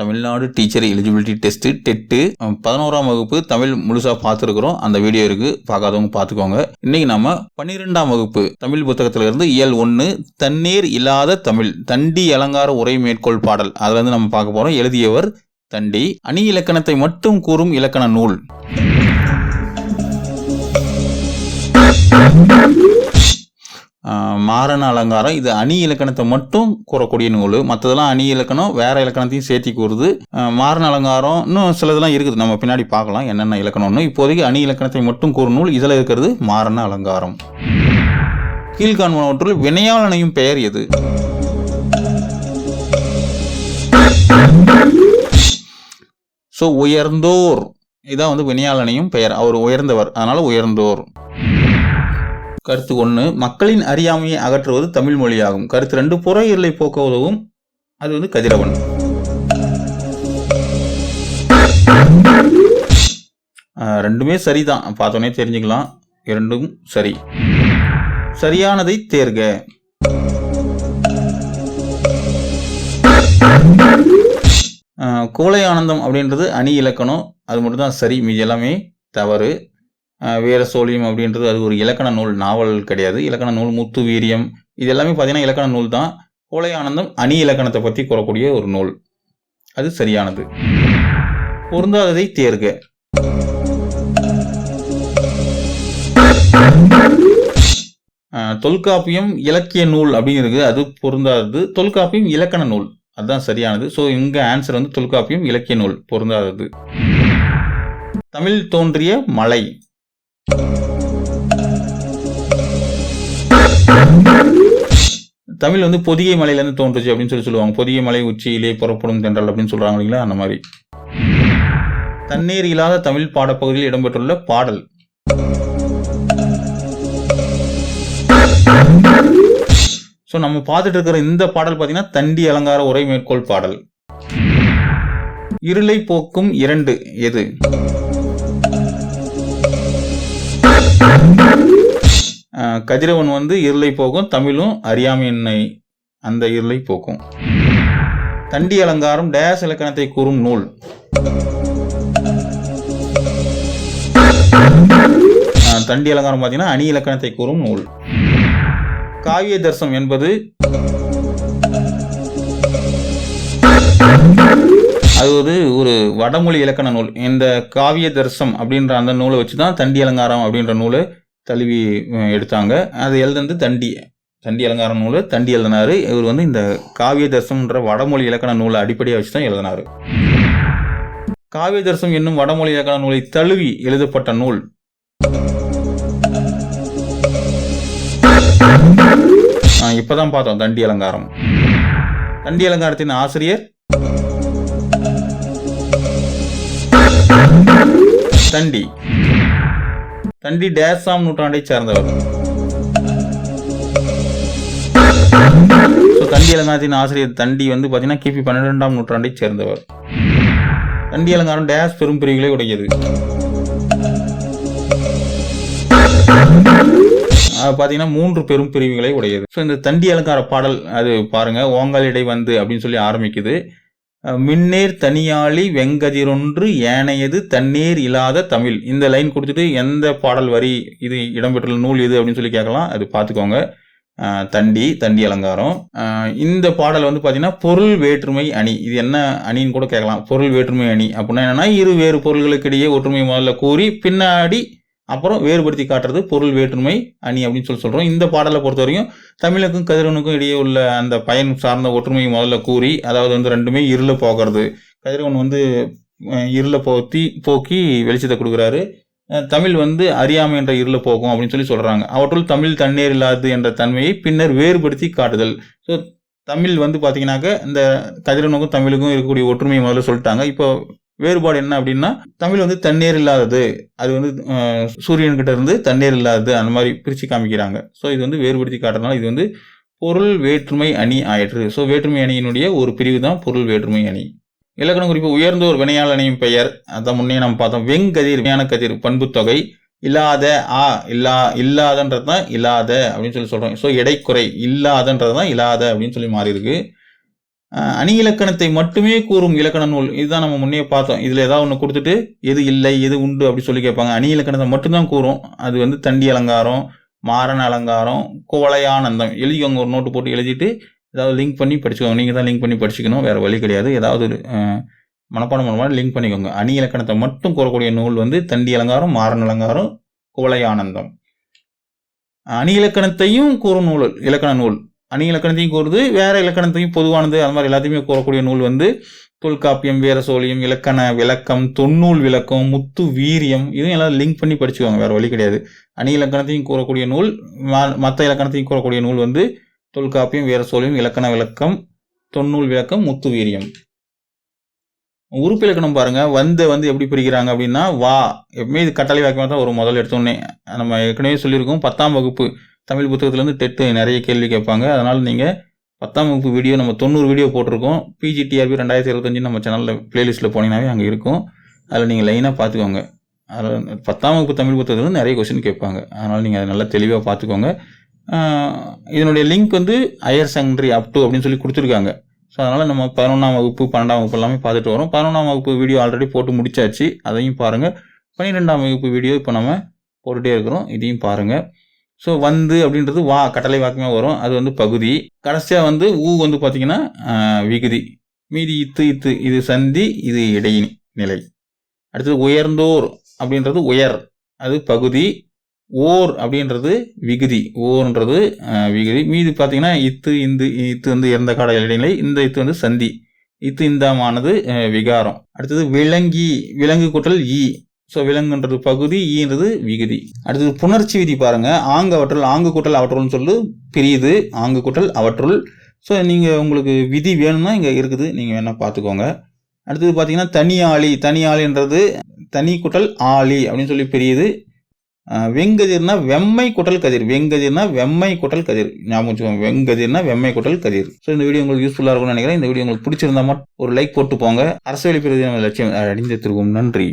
Tamil Nadu teacher eligibility test TET. பதினோராம் வகுப்பு தமிழ் முழுசாக பார்த்துருக்குறோம். அந்த வீடியோ இருக்கு. பார்க்காதவங்க பார்த்துக்கோங்க. இன்னைக்கு நம்ம பன்னிரெண்டாம் வகுப்பு தமிழ் புத்தகத்துல இருந்து இயல் ஒன்று தண்ணீர் இல்லாத தமிழ் தண்டி அலங்கார உரை மேற்கோள் பாடல். அதில் வந்து நம்ம பார்க்க போகிறோம் எழுதியவர் தண்டி. அணி இலக்கணத்தை மட்டும் கூறும் இலக்கண நூல். மாறன அலங்காரம் இது அணி இலக்கணத்தை மட்டும் கூறக்கூடிய நூல். மற்றதெல்லாம் அணி இலக்கணம் வேற இலக்கணத்தையும் சேர்த்தி கூறுது. மாறன மாரண அலங்காரம் இன்னும் சிலதெல்லாம் இருக்குது. நம்ம பின்னாடி பார்க்கலாம் என்னென்ன இலக்கணம்னு. இப்போதைக்கு அணி இலக்கணத்தை மட்டும் கூறும் நூல். இதில் இருக்கிறது மாறன அலங்காரம். கீழ்காண்பனவற்றுள் வினையாளனையும் பெயர் எது? ஸோ உயர்ந்தோர். இதான் வந்து வினையாளனையும் பெயர். அவர் உயர்ந்தவர். அதனால உயர்ந்தோர். கருத்து ஒன்று மக்களின் அறியாமையை அகற்றுவது தமிழ் மொழியாகும். கருத்து ரெண்டு புற இருளை போக்க உதவும் அது வந்து கதிரவன். ரெண்டுமே சரிதான். பார்த்தோன்னே தெரிஞ்சுக்கலாம். இரண்டும் சரி. சரியானதை தேர்க. கோலை ஆனந்தம் அப்படின்றது அணி இலக்கணம். அது மட்டும்தான் சரி. மீதி எல்லாமே தவறு. வீர சோழியம் அப்படின்றது அது ஒரு இலக்கண நூல் நாவல் கிடையாது. இலக்கண நூல் முத்து வீரியம். இது எல்லாமே பார்த்தீங்கன்னா இலக்கண நூல் தான். கோலை ஆனந்தம் அணி இலக்கணத்தை பற்றி கூறக்கூடிய ஒரு நூல். அது சரியானது. பொருந்தாததை தேர்க. தொல்காப்பியம் இலக்கிய நூல் அப்படின்னு இருக்குது அது பொருந்தாதது. தொல்காப்பியம் இலக்கண நூல். அதுதான் சரியானது. ஸோ இங்க ஆன்சர் வந்து தொல்காப்பியம் இலக்கிய நூல் பொருந்தாதது. தமிழ் தோன்றிய மலை. தமிழ் வந்து பொதிகை மலையிலேருந்து தோன்றுச்சு அப்படின்னு சொல்லி சொல்லுவாங்க. பொதிகை மலை உச்சியிலே புறப்படும் தென்றல் அப்படின்னு சொல்றாங்க இல்லைங்களா? அந்த மாதிரி. தண்ணீர் இல்லாத தமிழ் பாடப்பகுதியில் இடம்பெற்றுள்ள பாடல். ஸோ நம்ம பார்த்துட்டு இருக்கிற இந்த பாடல் பார்த்தீங்கன்னா தண்டி அலங்கார உரை மேற்கோள் பாடல். இருளை போக்கும் இரண்டு எது? கதிரவன் வந்து இருளை போக்கும் தமிழும் அறியாமையின்மை அந்த இருளை போக்கும். தண்டி அலங்காரம் டேஸ் இலக்கணத்தை கூறும் நூல். தண்டி அலங்காரம் பார்த்தீங்கன்னா அணி இலக்கணத்தை கூறும் நூல். காவிய தர்சம் என்பது அது ஒரு ஒரு வடமொழி இலக்கண நூல். இந்த காவிய தர்சம் அப்படின்ற அந்த நூலை வச்சு தான் தண்டி அலங்காரம் அப்படின்ற நூலை தழுவி எடுத்தாங்க. அது எழுதுனது தண்டி. தண்டி அலங்காரம் நூலை. தண்டி எழுதினார். இவர் வந்து இந்த காவிய தர்சம்ன்ற வடமொழி இலக்கண நூலை அடிப்படையாக வச்சு தான் எழுதினார். காவிய தர்சம் என்னும் வடமொழி இலக்கண நூலை தழுவி எழுதப்பட்ட நூல். இப்பதான் பார்த்தோம் தண்டி அலங்காரம். தண்டி அலங்காரத்தின் ஆசிரியர் தண்டி. தண்டி டேசாம் நூற்றாண்டை சார்ந்தவர். ஸோ தண்டி அலங்காரத்தின் ஆசிரியர் தண்டி வந்து பார்த்தீங்கன்னா கிபி பன்னிரெண்டாம் நூற்றாண்டை சேர்ந்தவர். தண்டி அலங்காரம் டேஸ் பெரும் பிரிவுகளை உடையது. பார்த்தீங்கன்னா மூன்று பெரும் பிரிவுகளை உடையது. ஸோ இந்த தண்டி அலங்கார பாடல் அது பாருங்க ஓங்காலிடை வந்து அப்படின்னு சொல்லி ஆரம்பிக்குது. மின்னேர் தனியாளி வெங்கதிரொன்று ஏனையது தண்ணீர் இல்லாத தமிழ். இந்த லைன் கொடுத்துட்டு எந்த பாடல் வரி இது இடம்பெற்றுள்ள நூல் இது அப்படின்னு சொல்லி கேட்கலாம். அது பார்த்துக்கோங்க. தண்டி தண்டி அலங்காரம். இந்த பாடல் வந்து பார்த்தீங்கன்னா பொருள் வேற்றுமை அணி. இது என்ன அணின்னு கூட கேட்கலாம். பொருள் வேற்றுமை அணி. அப்படின்னா என்னென்னா இரு வேறு பொருள்களுக்கு இடையே ஒற்றுமை முதல்ல கூறி பின்னாடி அப்புறம் வேறுபடுத்தி காட்டுறது பொருள் வேற்றுமை அணி அப்படின்னு சொல்லி சொல்கிறோம் இந்த பாடலை பொறுத்த வரைக்கும் தமிழுக்கும் கதிரவனுக்கும் இடையே உள்ள அந்த பயன் சார்ந்த ஒற்றுமையை முதல்ல கூறி அதாவது வந்து ரெண்டுமே இருள போகிறது கதிரவன் வந்து அஹ், இருளை போத்தி போக்கி வெளிச்சத்தை கொடுக்குறாரு. தமிழ் வந்து அறியாமை என்ற இருள போகும் அப்படின்னு சொல்லி சொல்கிறாங்க அவற்றுள் தமிழ் தண்ணீர் இல்லாது என்ற தன்மையை பின்னர் வேறுபடுத்தி காட்டுதல். ஸோ தமிழ் வந்து பார்த்தீங்கன்னாக்க இந்த கதிரவனுக்கும் தமிழுக்கும் இருக்கக்கூடிய ஒற்றுமையை முதல்ல சொல்லிட்டாங்க. இப்போ வேறுபாடு என்ன அப்படின்னா தமிழ் வந்து தண்ணீர் இல்லாதது. அது வந்து சூரியன்கிட்ட இருந்து தண்ணீர் இல்லாதது. அந்த மாதிரி பிரித்து காமிக்கிறாங்க. ஸோ இது வந்து வேறுபடுத்தி காட்டுறதுனால இது வந்து பொருள் வேற்றுமை அணி ஆயிற்று. ஸோ வேற்றுமை அணியினுடைய ஒரு பிரிவு தான் பொருள் வேற்றுமை அணி. இலக்கண குறிப்பு உயர்ந்த ஒரு வினையால் அணியும் பெயர். அதான் முன்னே நம்ம பார்த்தோம். வெங்கதிர் வியான கதிர் பண்புத்தொகை. இல்லாத ஆ இல்லா இல்லாதன்றது தான் இல்லாத அப்படின்னு சொல்லி சொல்கிறோம் ஸோ எடைக்குறை இல்லாதன்றது தான் இல்லாத அப்படின்னு சொல்லி மாறி இருக்கு அணி இலக்கணத்தை மட்டுமே கூறும் இலக்கண நூல். இதுதான் நம்ம முன்னே பார்த்தோம். இதில் ஏதாவது ஒன்று கொடுத்துட்டு எது இல்லை எது உண்டு அப்படி சொல்லி கேட்பாங்க. அணி இலக்கணத்தை மட்டும்தான் கூறும். அது வந்து தண்டி அலங்காரம் மாறன அலங்காரம் குவளையானந்தம் எழுதிக்கோங்க ஒரு நோட்டு போட்டு எழுதிட்டு ஏதாவது லிங்க் பண்ணி படிச்சுக்கோங்க. நீங்கள் தான் லிங்க் பண்ணி படிச்சுக்கணும். வேறு வழி கிடையாது. ஏதாவது ஒரு மனப்பாடம் பண்ண லிங்க் பண்ணிக்கோங்க. அணி இலக்கணத்தை மட்டும் கூறக்கூடிய நூல் வந்து தண்டி அலங்காரம் மாறன் அலங்காரம் குவளையானந்தம் அணி இலக்கணத்தையும் கூறும் நூல் இலக்கண நூல். அணி இலக்கணத்தையும் கூறுது வேற இலக்கணத்தையும் பொதுவானது அது மாதிரி எல்லாத்தையுமே கூறக்கூடிய நூல் வந்து தொல்காப்பியம் வீரசோழியம் இலக்கண விளக்கம் தொன்னூல் விளக்கம் முத்து வீரியம் இதுவும் எல்லாம் லிங்க் பண்ணி படிச்சுக்கோங்க வேற வழி கிடையாது. அணி இலக்கணத்தையும் கூறக்கூடிய நூல் மற்ற இலக்கணத்தையும் கூறக்கூடிய நூல் வந்து தொல்காப்பியம் வீரசோழியம் இலக்கண விளக்கம் தொன்னூல் விளக்கம் முத்து வீரியம். உறுப்பு இலக்கணம் பாருங்க வந்த வந்து எப்படி பிரிக்கிறாங்க அப்படின்னா வா எப்பவுமே இது கட்டளை வாக்கியமாக தான் ஒரு முதல் எடுத்தோடனே நம்ம ஏற்கனவே சொல்லியிருக்கோம் பத்தாம் வகுப்பு தமிழ் புத்தகத்துலேருந்து டெட்டு நிறைய கேள்வி கேட்பாங்க. அதனால் நீங்கள் பத்தாம் வகுப்பு வீடியோ நம்ம தொண்ணூறு வீடியோ போட்டிருக்கோம். பிஜிடிஆர்பி ரெண்டாயிரத்தி இருபத்தஞ்சு நம்ம சேனலில் ப்ளேலிஸ்ட்டில் போனீங்கன்னாவே அங்கே இருக்கும். அதில் நீங்கள் லைனாக பார்த்துக்கோங்க. அதில் பத்தாம் வகுப்பு தமிழ் புத்தகத்துலேருந்து நிறைய கொஸ்டின் கேட்பாங்க. அதனால் நீங்கள் அதை நல்லா தெளிவாக பார்த்துக்கோங்க. இதனுடைய லிங்க் வந்து ஹையர் செகண்டரி அப் டு அப்படின்னு சொல்லி கொடுத்துருக்காங்க. ஸோ அதனால் நம்ம பதினொன்றாம் வகுப்பு பன்னெண்டாம் வகுப்பு எல்லாமே பார்த்துட்டு வரோம். பதினொன்றாம் வகுப்பு வீடியோ ஆல்ரெடி போட்டு முடிச்சாச்சு. அதையும் பாருங்கள் பன்னிரெண்டாம் வகுப்பு வீடியோ இப்போ நம்ம போட்டுகிட்டே இருக்கிறோம். இதையும் பாருங்கள் ஸோ வந்து அப்படின்றது வா கட்டளை வாக்கமாக வரும். அது வந்து பகுதி. கடைசியாக வந்து ஊ வந்து பார்த்தீங்கன்னா விகுதி. மீதி இத்து இத்து. இது சந்தி இது இடையினி நிலை. அடுத்தது உயர்ந்தோர் அப்படின்றது உயர். அது பகுதி. ஓர் அப்படின்றது விகுதி. ஓர்ன்றது விகுதி. மீதி பார்த்தீங்கன்னா இத்து இந்து இத்து வந்து இறந்த கால இடைநிலை. இந்த இத்து வந்து சந்தி. இத்து இந்தாமானது விகாரம். அடுத்தது விலங்கி விலங்கு கூட்டல் ஈ. ஸோ விலங்குன்றது பகுதி ஈன்றது விகுதி. அடுத்தது புணர்ச்சி விதி பாருங்கள் ஆங்கு அவற்றுள் ஆங்கு கூட்டல் அவற்றுள்னு சொல்லு பிரியுது. ஆங்கு கூட்டல் அவற்றுள். ஸோ நீங்கள் உங்களுக்கு விதி வேணும்னா இங்கே இருக்குது. நீங்கள் வேணால் பார்த்துக்கோங்க அடுத்தது பார்த்தீங்கன்னா தனி ஆளி தனி ஆளின்றது தனி குட்டல் ஆளி அப்படின்னு சொல்லி பிரியுது. வெங்கதிர்னா வெம்மை குட்டல் கதிர். வெங்கதிர்னா வெம்மை குட்டல் கதிர். ஞாபகம் வச்சுக்கோங்க. வெங்கதிர்னா வெம்மை குட்டல் கதிர். ஸோ இந்த வீடியோ உங்களுக்கு யூஸ்ஃபுல்லாக இருக்கும்னு நினைக்கிறேன். இந்த வீடியோ உங்களுக்கு பிடிச்சிருந்தா மட்டும் ஒரு லைக் போட்டு போங்க. அரசியல் பிரதி லட்சியம் அடைந்து திருவோம் நன்றி.